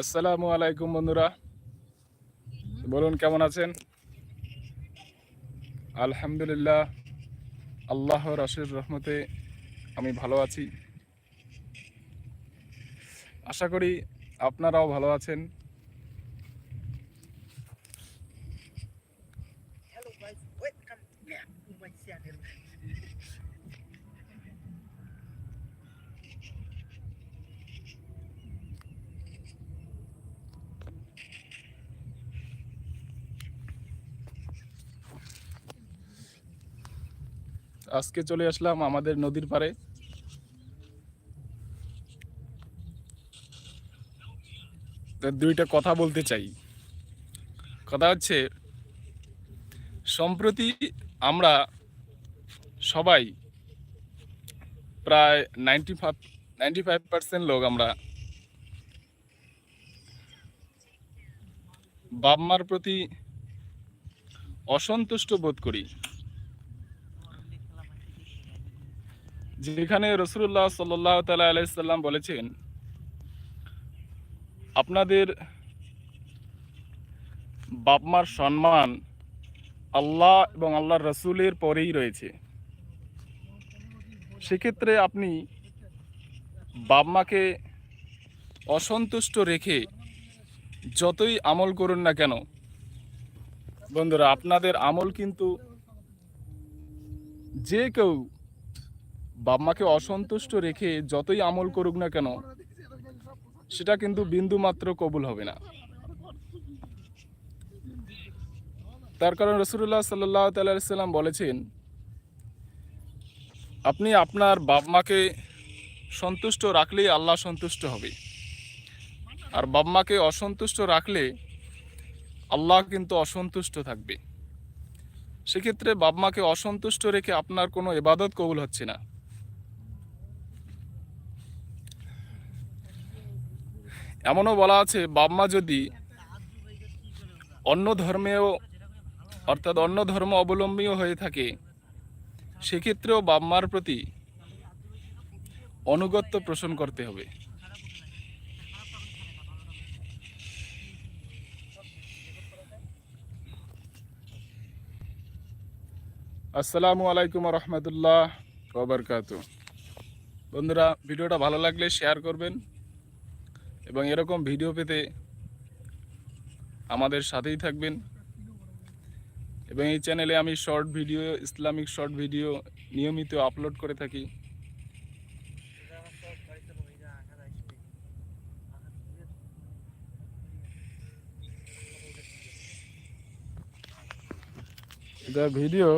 আসসালামু আলাইকুম, বন্ধুরা। বলুন, কেমন আছেন? আলহামদুলিল্লাহ আল্লাহ রাশির রহমতে আমি ভালো আছি। আশা করি আপনারাও ভালো আছেন। আজকে চলে আসলাম আমাদের নদীর পাড়ে। দুইটা কথা বলতে চাই। কথা হচ্ছে, সম্প্রতি আমরা সবাই প্রায় ninety five ninety five percent লোক আমরা বাপ মার প্রতি অসন্তুষ্ট বোধ করি। যেখানে রসুল্লাহ সাল্লাহ তালা আলাইসাল্লাম বলেছেন, আপনাদের বাপমার সম্মান আল্লাহ এবং আল্লাহর রসুলের পরেই রয়েছে। সেক্ষেত্রে আপনি বাপমাকে অসন্তুষ্ট রেখে যতই আমল করুন না কেন, বন্ধুরা, আপনাদের আমল কিন্তু যে কেউ বাপ মাকে অসন্তুষ্ট রেখে যতই আমল করুক না কেন, সেটা কিন্তু বিন্দু মাত্র কবুল হবে না। তার কারণ রসুল্লাহ সাল্লাহ তাল্লাম বলেছেন, আপনি আপনার বাপ মাকে সন্তুষ্ট রাখলেই আল্লাহ সন্তুষ্ট হবে। আর বাপ মাকে অসন্তুষ্ট রাখলে আল্লাহ কিন্তু অসন্তুষ্ট থাকবে। সেক্ষেত্রে বাপ মাকে অসন্তুষ্ট রেখে আপনার কোনো এবাদত কবুল হচ্ছে না। এমনও বলা আছে বাপমা যদি অন্য ধর্মেও, অর্থাৎ অন্য ধর্ম অবলম্বীও হয়ে থাকে, সেক্ষেত্রেও বাপমার প্রতি অনুগত্য পোষণ করতে হবে। আসসালামু আলাইকুম রহমতুল্লাহ ওবরকাত বন্ধুরা, ভিডিওটা ভালো লাগলে শেয়ার করবেন। এবং এরকম ভিডিও পেতে আমাদের সাথেই থাকবেন। এবং এই চ্যানেলে আমি short video, Islamic short video নিয়মিত আপলোড করে থাকি। ভিডিও